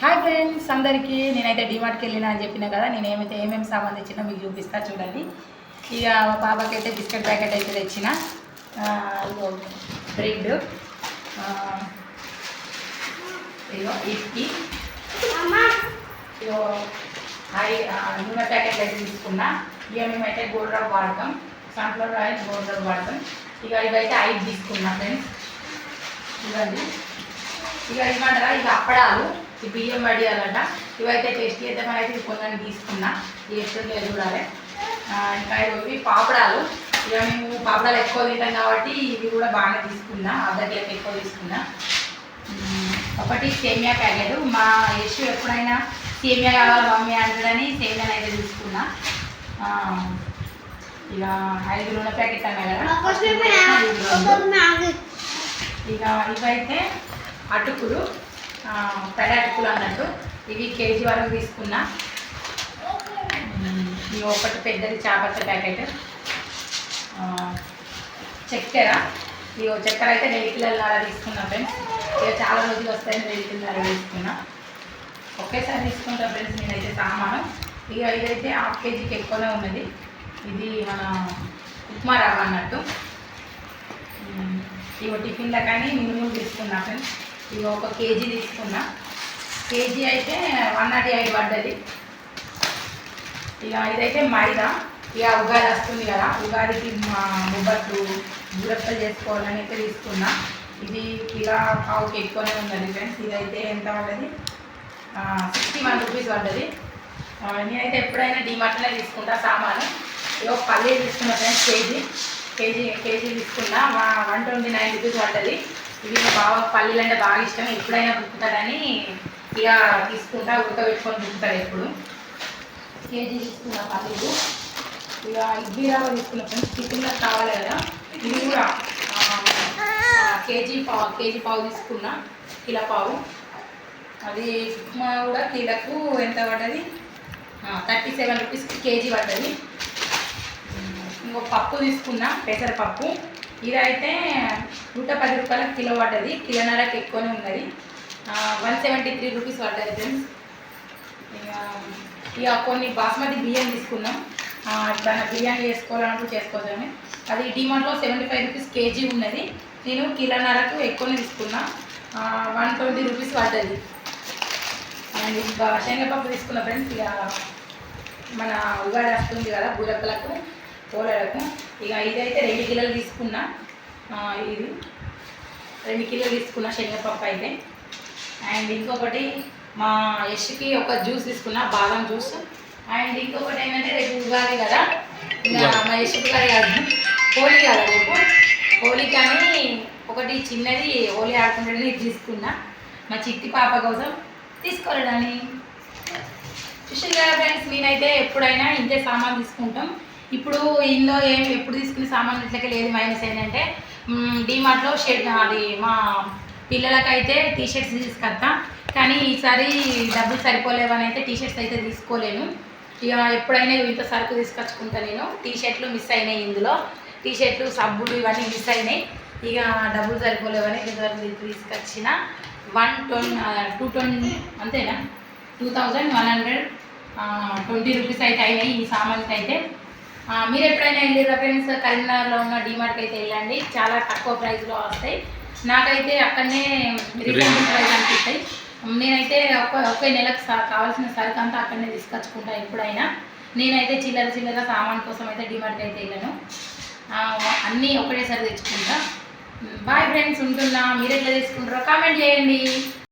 Hi friends అందరికీ నేనైతే డిమార్ట్కి వెళ్ళినా అని చెప్పిన కదా నేను ఏమైతే ఏమేమి సామాన్ తెచ్చినా మీకు చూపిస్తా చూడండి. ఇక పాపకి అయితే బిస్కెట్ ప్యాకెట్ అయితే తెచ్చిన. బ్రెడ్. ఇగో ఇడ్లీ. ఇగో నూనె ప్యాకెట్లు అయితే తీసుకున్నా. ఇక మేమైతే గోల్డ్ రవ్వ వాడతాం. సన్ఫ్లవర్ ఆయిల్ గోల్డ్ రవ్వ వాడతాం. ఇక ఇవైతే ఐదు తీసుకున్నా ఫ్రెండ్స్ చూడండి. ఇక ఇవ్వమంటారా ఇక అప్పడాలు ఈ బియ్యం వడియాలంట. ఇవైతే టేస్ట్ చేద్దామని అయితే కొంచెం తీసుకున్నా. లేదు చూడాలి. ఇంకా ఇవి పాపడాలు. ఇక మేము పాపడాలు ఎక్కువ తింటాం కాబట్టి ఇవి కూడా బాగానే తీసుకున్నా. అర్ధ కిలోకి ఎక్కువ తీసుకున్నా. ఒకటి సేమియా ప్యాకెట్. మా యశు ఎప్పుడైనా సేమియా కావాలి మమ్మీ అంటాడని సేమియాని అయితే తీసుకున్నా. ఇక ఐదు నూనె ప్యాకెట్ అన్నా కదా. ఇక ఇవైతే అటుకులు పెడ అటుకులు అన్నట్టు ఇవి కేజీ వరకు తీసుకున్నా. ఇవి ఒకటి పెద్దది చాపత్త ప్యాకెట్. చక్కెర. ఇవి చక్కెర అయితే నెయ్యి కిలోన్నర తీసుకున్నా ఫ్రెండ్స్. ఇక చాలా రోజులు వస్తాయని నెయ్యి కిలోన్నర తీసుకున్నా. ఒకేసారి తీసుకుంటా ఫ్రెండ్స్ నేనైతే సామాను. ఇక ఇదైతే హాఫ్ కేజీకి ఎక్కువనే ఉన్నది. ఇది మన ఉప్మా రవ్వ అన్నట్టు. ఇగో టిఫిన్లో కానీ మినిమం తీసుకున్నా ఫ్రెండ్స్. ఇక ఒక కేజీ తీసుకున్నా. కేజీ అయితే వన్ నాట్ ఎయిట్ పడ్డది. ఇక ఇదైతే మైదా. ఇక ఉగాది వస్తుంది కదా. ఉగాదికి మా బొబ్బట్లు బురప్పలు చేసుకోవాలని అయితే తీసుకున్నా. ఇది కిలో పావుకి ఎక్కువనే ఉందండి ఫ్రెండ్స్. ఇదైతే ఎంత పడ్డది? సిక్స్టీ వన్ రూపీస్ పడ్డది. నేనైతే ఎప్పుడైనా డిమార్ట్లోనే తీసుకుంటా సామాను. ఇక పల్లీలు తీసుకున్నా ఫ్రెండ్స్ కేజీ. కేజీ కేజీ తీసుకున్నా. మా వన్ ట్వంటీ నైన్ రూపీస్ పడ్డది. ఇది మా బావ పల్లీలు అంటే బాగా ఇష్టం. ఎప్పుడైనా బుక్కుతాడని ఇక తీసుకుంటా ఉడకబెట్టుకొని బుక్కుతాడు ఎప్పుడు. కేజీ తీసుకున్న పల్లీలు. ఇక ఇడ్లీ రవ్వ తీసుకున్నా ఫ్రెండ్స్ టిఫిన్లో కావాలి కదా. ఇది కూడా కేజీ పావు కేజీ పావు తీసుకున్నా కిలో పావు. అది ఉప్మా కూడా కిలోకు ఎంత పడ్డది? థర్టీ సెవెన్ రూపీస్ కేజీ పడ్డది. ఇంకో పప్పు తీసుకున్నా పెసరపప్పు. ఇదైతే నూట పది రూపాయలకు కిలో పడ్డది. కిలోన్నరకి ఎక్కువనే ఉన్నది. వన్ సెవెంటీ త్రీ రూపీస్ పడ్డది ఫ్రెండ్స్ ఇక ఇక కొన్ని బాస్మతి బియ్యం తీసుకున్నాం. ఆ, ఎప్పుడైనా బిర్యానీ చేసుకోవాలన్నప్పుడు చేసుకోవచ్చని అది డిమాండ్లో సెవెంటీ ఫైవ్ రూపీస్ కేజీ ఉన్నది. నేను కిలోన్నరకు ఎక్కువనే తీసుకున్నా. వన్ ట్వంటీ రూపీస్ పడ్డది. అండ్ ఇంకా శనగపప్పు తీసుకున్న ఫ్రెండ్స్ ఇక మన ఉగాది వస్తుంది కదా బురకలకు పోలలకు ఇక ఇదైతే రెండు కిలోలు తీసుకున్నా. ఇది రెండు కిలోలు తీసుకున్నా శనగపప్పు అయితే. అండ్ ఇంకొకటి మా యష్కి ఒక జ్యూస్ తీసుకున్నా బాదం జ్యూస్. అండ్ ఇంకొకటి ఏంటంటే రేపు ఉగాది కదా. ఇంకా మా యష్కి గారి కాదు హోలీ కదా రేపు. హోలీ కానీ ఒకటి చిన్నది హోలీ ఆడుకుంటే ఇది తీసుకున్నా. మా చిట్టి పాప కోసం తీసుకోలేదని చూసారు కదా ఫ్రెండ్స్ నేనైతే ఎప్పుడైనా ఇంతే సామాన్ తీసుకుంటాం. ఇప్పుడు ఇందులో ఏం ఎప్పుడు తీసుకునే సామాన్లు ఇట్లకే లేదు మైనస్ ఏంటంటే డిమార్ట్లో షర్ట్ అది మా పిల్లలకైతే టీ షర్ట్స్ తీసుకొస్తా. కానీ ఈసారి డబ్బులు సరిపోలేవని అయితే టీ షర్ట్స్ అయితే తీసుకోలేను. ఇక ఎప్పుడైనా ఇంత సరుకు తీసుకొచ్చుకుంటా నేను. టీ షర్ట్లు మిస్ అయినాయి ఇందులో. టీ షర్ట్లు సబ్బులు ఇవన్నీ మిస్ అయినాయి. ఇక డబ్బులు సరిపోలేవని ఇంతవరకు తీసుకొచ్చిన. వన్ ట్వంటీ టూ ట్వంటీ అంతేనా? Two thousand one hundred twenty rupees అయితే అయినాయి ఈ సామాన్కి అయితే మీరు ఎప్పుడైనా వెళ్ళారా ఫ్రెండ్స్ కరీంనగర్లో ఉన్న డిమార్ట్కి అయితే వెళ్ళండి. చాలా తక్కువ ప్రైస్లో వస్తాయి. నాకైతే అక్కడనే రీజనబుల్ ప్రైస్ అనిపిస్తాయి. నేనైతే ఒక ఒకే నెలకు కావాల్సిన సరుకు అంతా అక్కడనే తీసుకొచ్చుకుంటా ఎప్పుడైనా. నేనైతే చిల్లర చిల్లర సామాన్ కోసం అయితే డిమార్ట్కి అయితే వెళ్ళాను. అన్నీ ఒకటేసారి తెచ్చుకుంటా. బాయ్ ఫ్రెండ్స్ ఉంటున్నా. మీరు ఎట్లా తీసుకుంటారో కామెంట్ చేయండి.